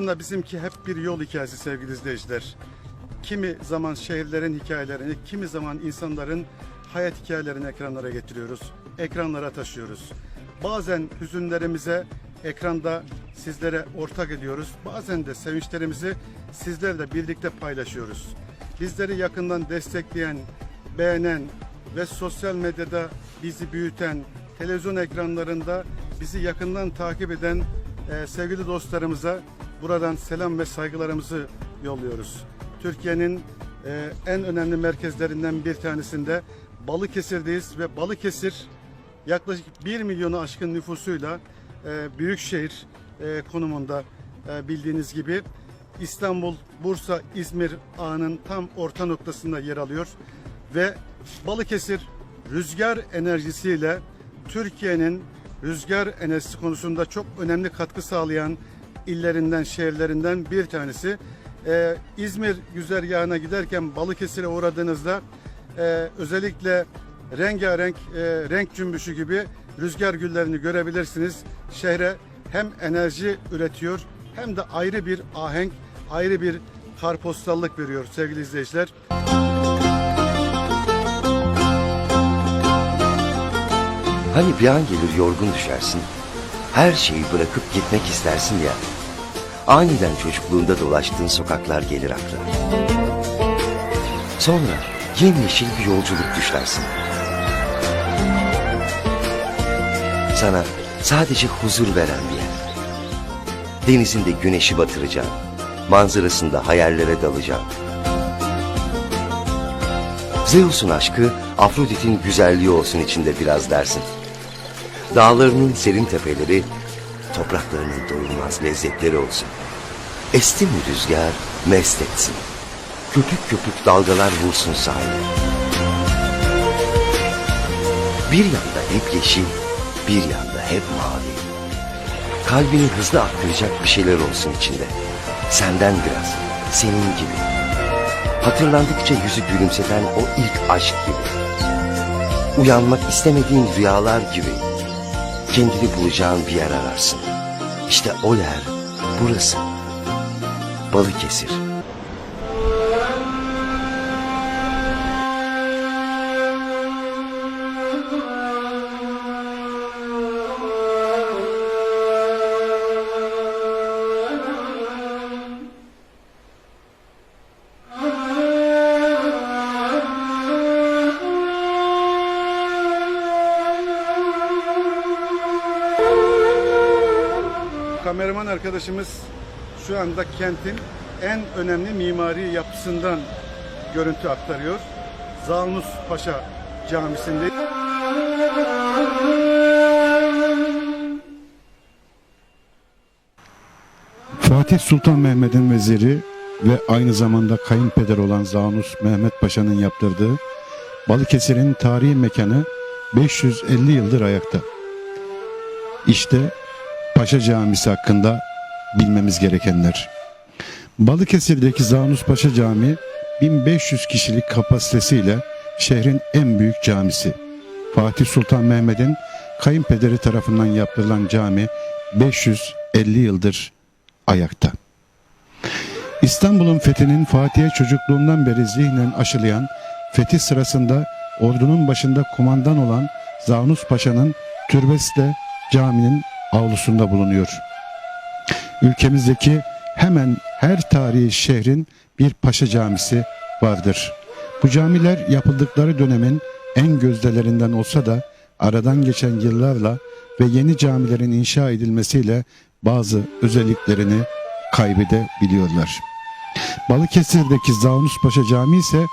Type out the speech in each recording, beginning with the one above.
Aslında bizimki hep bir yol hikayesi sevgili izleyiciler. Kimi zaman şehirlerin hikayelerini, kimi zaman insanların hayat hikayelerini ekranlara getiriyoruz. Ekranlara taşıyoruz. Bazen hüzünlerimize ekranda sizlere ortak ediyoruz. Bazen de sevinçlerimizi sizlerle birlikte paylaşıyoruz. Bizleri yakından destekleyen, beğenen ve sosyal medyada bizi büyüten, televizyon ekranlarında bizi yakından takip eden e, sevgili dostlarımıza buradan selam ve saygılarımızı yolluyoruz. Türkiye'nin e, en önemli merkezlerinden bir tanesinde Balıkesir'deyiz ve Balıkesir yaklaşık 1 milyonu aşkın nüfusuyla e, büyük şehir e, konumunda e, bildiğiniz gibi İstanbul, Bursa, İzmir ağının tam orta noktasında yer alıyor ve Balıkesir rüzgar enerjisiyle Türkiye'nin rüzgar enerjisi konusunda çok önemli katkı sağlayan illerinden, şehirlerinden bir tanesi. Ee, İzmir güzergahına giderken Balıkesir'e uğradığınızda e, özellikle rengarenk e, renk cümbüşü gibi rüzgar güllerini görebilirsiniz. Şehre hem enerji üretiyor hem de ayrı bir ahenk, ayrı bir karpostallık veriyor sevgili izleyiciler. Hani bir an gelir yorgun düşersin. Her şeyi bırakıp gitmek istersin ya. Aniden çocukluğunda dolaştığın sokaklar gelir aklına. Sonra yemyeşil bir yolculuk düşlersin. Sana sadece huzur veren bir yer. Denizinde güneşi batıracağın, manzarasında hayallere dalacağın. Zeus'un aşkı Afrodit'in güzelliği olsun içinde biraz dersin. Dağlarının serin tepeleri, topraklarının doyulmaz lezzetleri olsun. Esti mi rüzgar, mest etsin. Köpük köpük dalgalar vursun sahile. Bir yanda hep yeşil, bir yanda hep mavi. Kalbini hızlı attıracak bir şeyler olsun içinde. Senden biraz, senin gibi. Hatırlandıkça yüzü gülümseten o ilk aşk gibi. Uyanmak istemediğin rüyalar gibi. Kendini bulacağın bir yer ararsın. İşte o yer burası. Balıkesir. Arkadaşımız şu anda kentin en önemli mimari yapısından görüntü aktarıyor. Zalnus Paşa Camisi'nde. Fatih Sultan Mehmet'in veziri ve aynı zamanda kayınpeder olan Zanus Mehmet Paşa'nın yaptırdığı Balıkesir'in tarihi mekanı 550 yıldır ayakta. İşte Paşa Camisi hakkında bilmemiz gerekenler. Balıkesir'deki Zanus Paşa Camii 1500 kişilik kapasitesiyle şehrin en büyük camisi. Fatih Sultan Mehmet'in kayınpederi tarafından yaptırılan cami 550 yıldır ayakta. İstanbul'un fethinin Fatih'e çocukluğundan beri zihnen aşılayan fetih sırasında ordunun başında kumandan olan Zanus Paşa'nın türbesi de caminin avlusunda bulunuyor. Ülkemizdeki hemen her tarihi şehrin bir paşa camisi vardır. Bu camiler yapıldıkları dönemin en gözdelerinden olsa da aradan geçen yıllarla ve yeni camilerin inşa edilmesiyle bazı özelliklerini kaybedebiliyorlar. Balıkesir'deki Zaunus Paşa Camii ise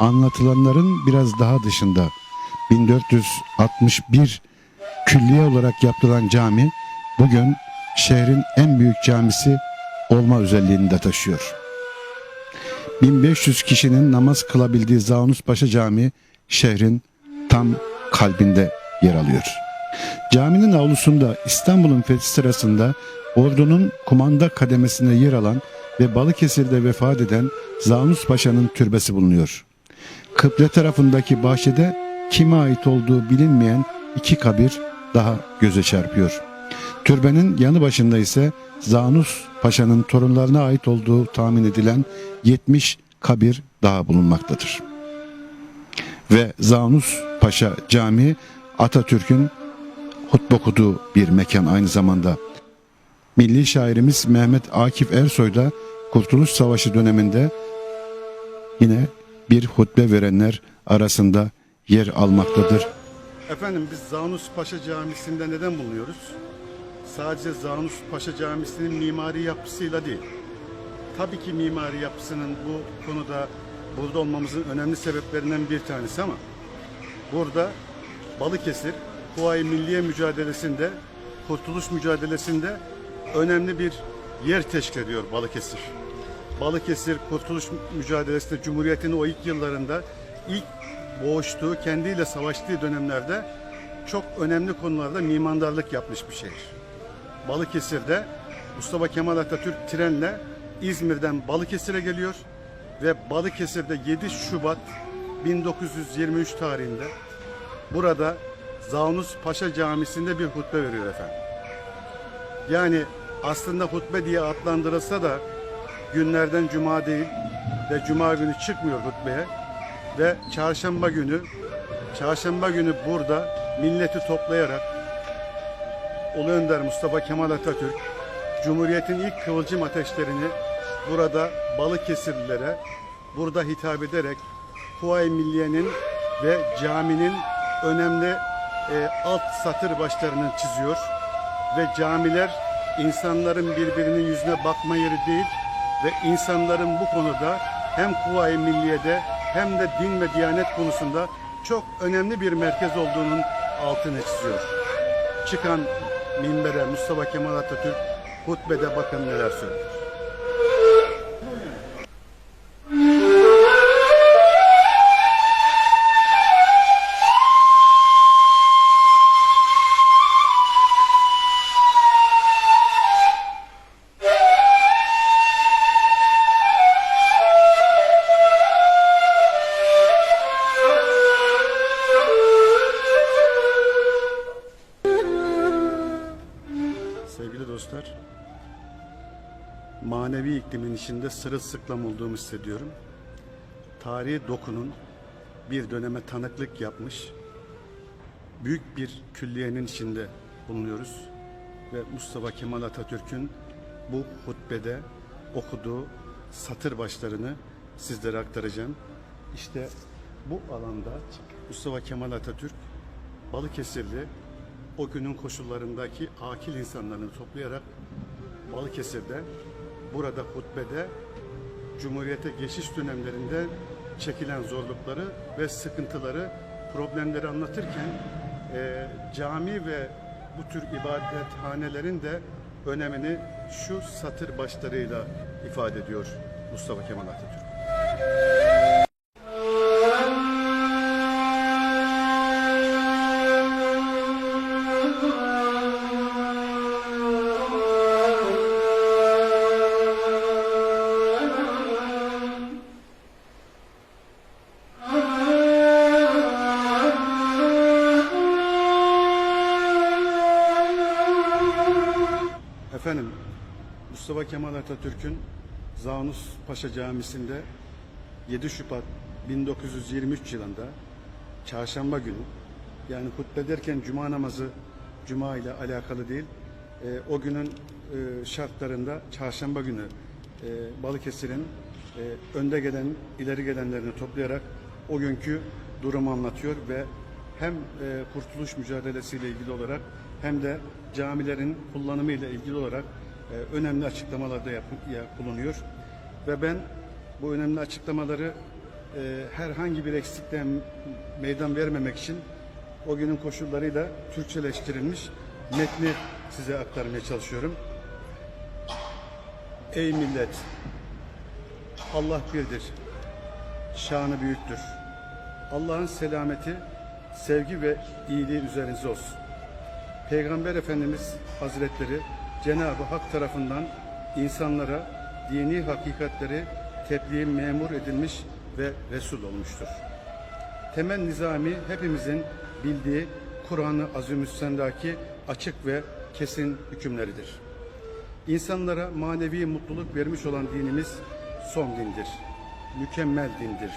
anlatılanların biraz daha dışında. 1461 külliye olarak yapılan cami bugün şehrin en büyük camisi olma özelliğini de taşıyor. 1500 kişinin namaz kılabildiği Zaunus Paşa Camii şehrin tam kalbinde yer alıyor. Caminin avlusunda İstanbul'un fethi sırasında ordunun kumanda kademesinde yer alan ve Balıkesir'de vefat eden Zanus Paşa'nın türbesi bulunuyor. Kıble tarafındaki bahçede kime ait olduğu bilinmeyen iki kabir daha göze çarpıyor. Türbenin yanı başında ise Zanus Paşa'nın torunlarına ait olduğu tahmin edilen 70 kabir daha bulunmaktadır. Ve Zanus Paşa Camii Atatürk'ün hutbe okuduğu bir mekan aynı zamanda. Milli şairimiz Mehmet Akif Ersoy da Kurtuluş Savaşı döneminde yine bir hutbe verenler arasında yer almaktadır. Efendim biz Zanus Paşa Camisi'nde neden bulunuyoruz? Sadece Zanus Paşa Camisi'nin mimari yapısıyla değil. Tabii ki mimari yapısının bu konuda burada olmamızın önemli sebeplerinden bir tanesi ama burada Balıkesir Kuvayi Milliye mücadelesinde, kurtuluş mücadelesinde önemli bir yer teşkil ediyor Balıkesir. Balıkesir kurtuluş mücadelesinde Cumhuriyet'in o ilk yıllarında ilk boğuştuğu, kendiyle savaştığı dönemlerde çok önemli konularda mimandarlık yapmış bir şehir. Balıkesir'de Mustafa Kemal Atatürk trenle İzmir'den Balıkesir'e geliyor ve Balıkesir'de 7 Şubat 1923 tarihinde burada Zaunus Paşa Camisi'nde bir hutbe veriyor efendim. Yani aslında hutbe diye adlandırılsa da günlerden cuma değil ve cuma günü çıkmıyor hutbeye ve çarşamba günü çarşamba günü burada milleti toplayarak Ulu Önder Mustafa Kemal Atatürk Cumhuriyet'in ilk kıvılcım ateşlerini burada Balıkesirlilere burada hitap ederek Kuvayi Milliye'nin ve caminin önemli e, alt satır başlarını çiziyor ve camiler insanların birbirinin yüzüne bakma yeri değil ve insanların bu konuda hem Kuvayi Milliye'de hem de din ve diyanet konusunda çok önemli bir merkez olduğunun altını çiziyor. Çıkan minbere Mustafa Kemal Atatürk hutbede bakın neler söylüyor. Sevgili dostlar, manevi iklimin içinde sırılsıklam olduğumu hissediyorum. Tarihi dokunun bir döneme tanıklık yapmış, büyük bir külliyenin içinde bulunuyoruz. Ve Mustafa Kemal Atatürk'ün bu hutbede okuduğu satır başlarını sizlere aktaracağım. İşte bu alanda Mustafa Kemal Atatürk Balıkesirli o günün koşullarındaki akil insanlarını toplayarak Balıkesir'de burada hutbede Cumhuriyete geçiş dönemlerinde çekilen zorlukları ve sıkıntıları, problemleri anlatırken e, cami ve bu tür ibadethanelerin de önemini şu satır başlarıyla ifade ediyor Mustafa Kemal Atatürk. Efendim, Mustafa Kemal Atatürk'ün Zanus Paşa Camisi'nde 7 Şubat 1923 yılında çarşamba günü yani hutbe derken cuma namazı cuma ile alakalı değil e, o günün e, şartlarında çarşamba günü e, Balıkesir'in e, önde gelen ileri gelenlerini toplayarak o günkü durumu anlatıyor ve hem e, kurtuluş mücadelesiyle ilgili olarak hem de camilerin kullanımı ile ilgili olarak e, önemli açıklamalarda yap, ya, bulunuyor. Ve ben bu önemli açıklamaları e, herhangi bir eksikten meydan vermemek için o günün koşullarıyla Türkçeleştirilmiş metni size aktarmaya çalışıyorum. Ey millet! Allah birdir. Şanı büyüktür. Allah'ın selameti, sevgi ve iyiliği üzerinize olsun. Peygamber Efendimiz Hazretleri Cenab-ı Hak tarafından insanlara dini hakikatleri tebliğ memur edilmiş ve Resul olmuştur. Temel nizami hepimizin bildiği Kur'an-ı Azimüssen'daki açık ve kesin hükümleridir. İnsanlara manevi mutluluk vermiş olan dinimiz son dindir. Mükemmel dindir.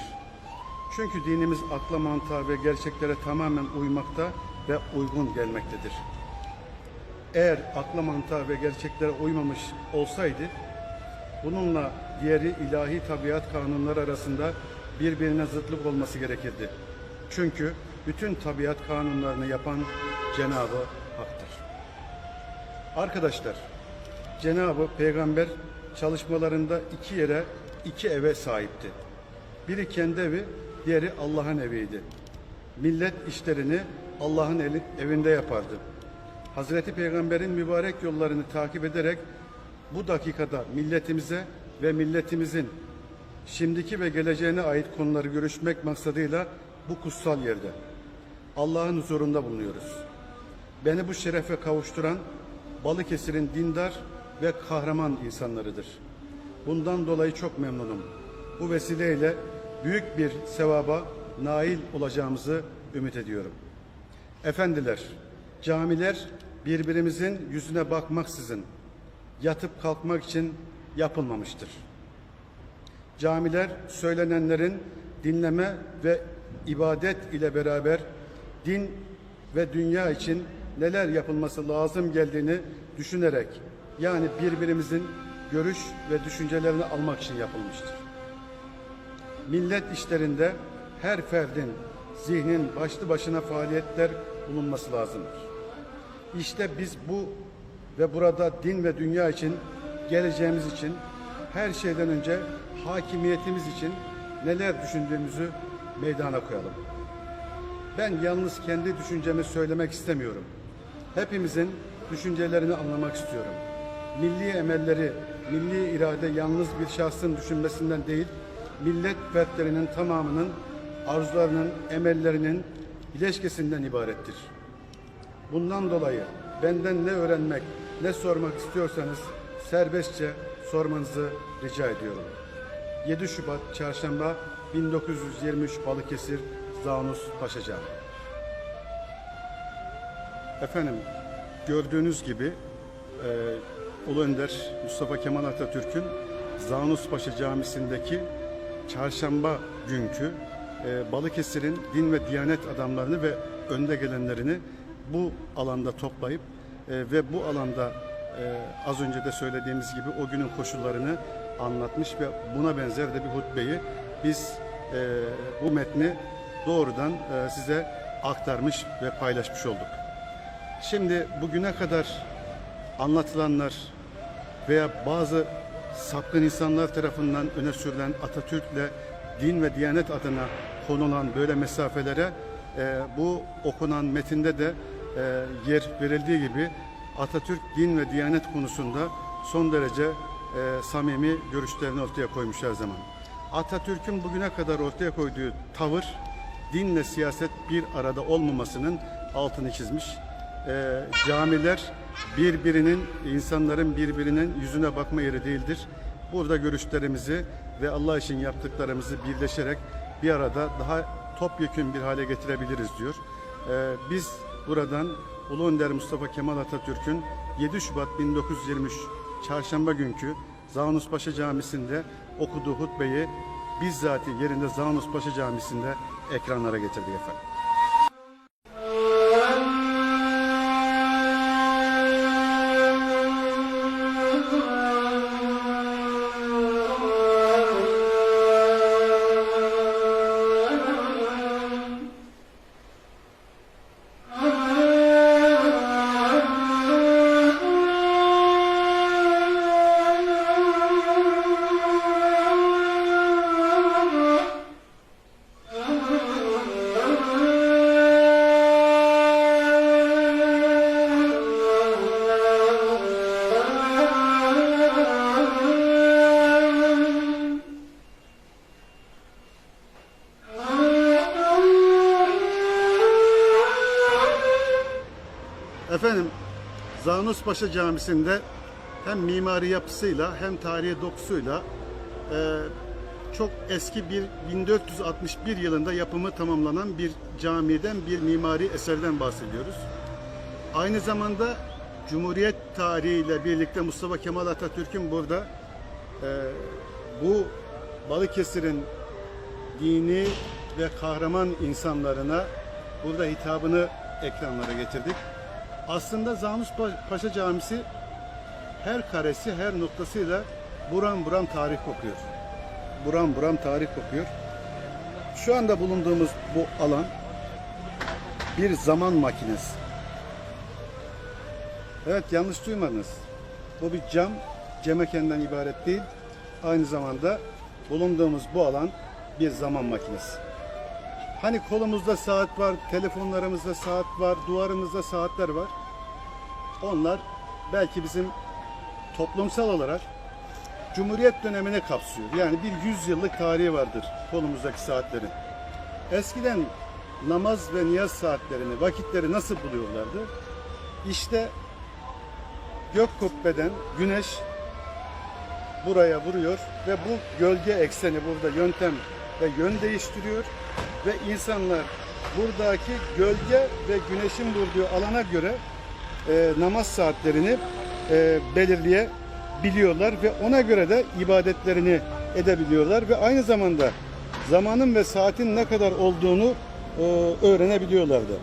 Çünkü dinimiz akla mantığa ve gerçeklere tamamen uymakta ve uygun gelmektedir. Eğer akla mantığa ve gerçeklere uymamış olsaydı bununla diğeri ilahi tabiat kanunları arasında birbirine zıtlık olması gerekirdi. Çünkü bütün tabiat kanunlarını yapan Cenabı Hak'tır. Arkadaşlar, Cenabı Peygamber çalışmalarında iki yere, iki eve sahipti. Biri kendi evi, diğeri Allah'ın eviydi. Millet işlerini Allah'ın evinde yapardı. Hazreti Peygamber'in mübarek yollarını takip ederek bu dakikada milletimize ve milletimizin şimdiki ve geleceğine ait konuları görüşmek maksadıyla bu kutsal yerde Allah'ın huzurunda bulunuyoruz. Beni bu şerefe kavuşturan Balıkesir'in dindar ve kahraman insanlarıdır. Bundan dolayı çok memnunum. Bu vesileyle büyük bir sevaba nail olacağımızı ümit ediyorum. Efendiler, camiler birbirimizin yüzüne bakmaksızın yatıp kalkmak için yapılmamıştır. Camiler söylenenlerin dinleme ve ibadet ile beraber din ve dünya için neler yapılması lazım geldiğini düşünerek yani birbirimizin görüş ve düşüncelerini almak için yapılmıştır. Millet işlerinde her ferdin zihnin başlı başına faaliyetler bulunması lazımdır. İşte biz bu ve burada din ve dünya için, geleceğimiz için, her şeyden önce hakimiyetimiz için neler düşündüğümüzü meydana koyalım. Ben yalnız kendi düşüncemi söylemek istemiyorum. Hepimizin düşüncelerini anlamak istiyorum. Milli emelleri, milli irade yalnız bir şahsın düşünmesinden değil, millet fertlerinin tamamının arzularının, emellerinin bileşkesinden ibarettir. Bundan dolayı benden ne öğrenmek, ne sormak istiyorsanız serbestçe sormanızı rica ediyorum. 7 Şubat Çarşamba 1923 Balıkesir Zanus Paşa Camii. Efendim gördüğünüz gibi e, Ulu Önder Mustafa Kemal Atatürk'ün Zanus Paşa Camisi'ndeki çarşamba günkü e, Balıkesir'in din ve diyanet adamlarını ve önde gelenlerini bu alanda toplayıp e, ve bu alanda e, az önce de söylediğimiz gibi o günün koşullarını anlatmış ve buna benzer de bir hutbeyi biz e, bu metni doğrudan e, size aktarmış ve paylaşmış olduk. Şimdi bugüne kadar anlatılanlar veya bazı sapkın insanlar tarafından öne sürülen Atatürk'le din ve diyanet adına konulan böyle mesafelere e, bu okunan metinde de e, yer verildiği gibi Atatürk din ve diyanet konusunda son derece e, samimi görüşlerini ortaya koymuş her zaman. Atatürk'ün bugüne kadar ortaya koyduğu tavır dinle siyaset bir arada olmamasının altını çizmiş. E, camiler birbirinin, insanların birbirinin yüzüne bakma yeri değildir. Burada görüşlerimizi ve Allah için yaptıklarımızı birleşerek bir arada daha topyekün bir hale getirebiliriz diyor. Biz buradan Ulu Önder Mustafa Kemal Atatürk'ün 7 Şubat 1923 Çarşamba günkü Zanus Paşa Camisi'nde okuduğu hutbeyi bizzati yerinde Zanus Paşa Camisi'nde ekranlara getirdik efendim. Efendim Zanus Paşa Camisi'nde hem mimari yapısıyla hem tarihi dokusuyla e, çok eski bir 1461 yılında yapımı tamamlanan bir camiden bir mimari eserden bahsediyoruz. Aynı zamanda Cumhuriyet tarihiyle birlikte Mustafa Kemal Atatürk'ün burada e, bu Balıkesir'in dini ve kahraman insanlarına burada hitabını ekranlara getirdik. Aslında Zanus Pa- Paşa Camisi her karesi, her noktasıyla buram buram tarih kokuyor. Buram buram tarih kokuyor. Şu anda bulunduğumuz bu alan bir zaman makinesi. Evet yanlış duymadınız. Bu bir cam, cemekenden ibaret değil. Aynı zamanda bulunduğumuz bu alan bir zaman makinesi. Hani kolumuzda saat var, telefonlarımızda saat var, duvarımızda saatler var. Onlar belki bizim toplumsal olarak Cumhuriyet dönemine kapsıyor. Yani bir 100 yıllık tarihi vardır kolumuzdaki saatlerin. Eskiden namaz ve niyaz saatlerini, vakitleri nasıl buluyorlardı? İşte gök kubbeden güneş buraya vuruyor ve bu gölge ekseni burada yöntem ve yön değiştiriyor ve insanlar buradaki gölge ve güneşin vurduğu alana göre e, namaz saatlerini e, belirleyebiliyorlar ve ona göre de ibadetlerini edebiliyorlar ve aynı zamanda zamanın ve saatin ne kadar olduğunu e, öğrenebiliyorlardı.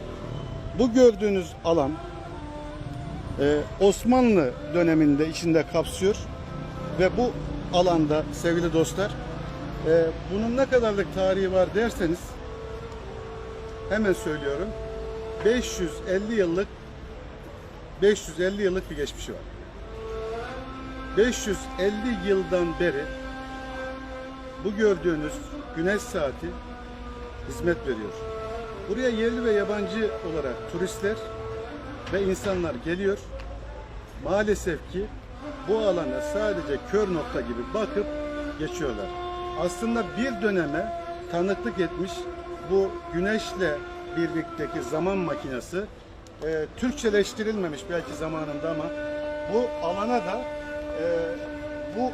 Bu gördüğünüz alan e, Osmanlı döneminde içinde kapsıyor ve bu alanda sevgili dostlar e, bunun ne kadarlık tarihi var derseniz hemen söylüyorum 550 yıllık 550 yıllık bir geçmişi var. 550 yıldan beri bu gördüğünüz güneş saati hizmet veriyor. Buraya yerli ve yabancı olarak turistler ve insanlar geliyor. Maalesef ki bu alana sadece kör nokta gibi bakıp geçiyorlar. Aslında bir döneme tanıklık etmiş bu güneşle birlikteki zaman makinesi e, Türkçeleştirilmemiş belki zamanında ama bu alana da e, bu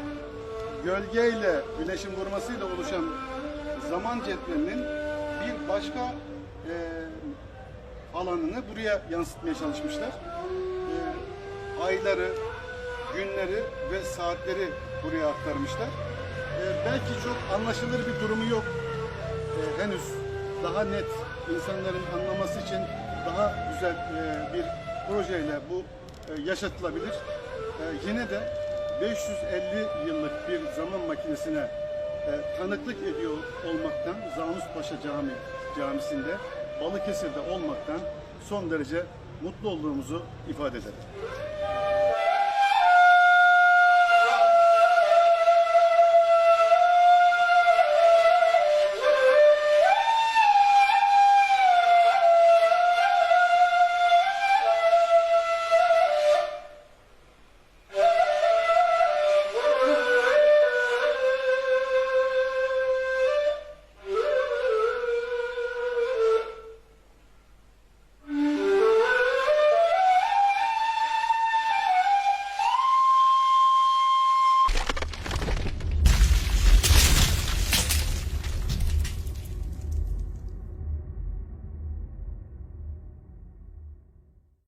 gölgeyle güneşin vurmasıyla oluşan zaman cetvelinin bir başka e, alanını buraya yansıtmaya çalışmışlar. E, ayları, günleri ve saatleri buraya aktarmışlar. E, belki çok anlaşılır bir durumu yok. E, henüz daha net insanların anlaması için daha güzel e, bir projeyle bu e, yaşatılabilir. E, yine de 550 yıllık bir zaman makinesine tanıklık ediyor olmaktan Zanus Paşa Cami Camisi'nde Balıkesir'de olmaktan son derece mutlu olduğumuzu ifade ederim.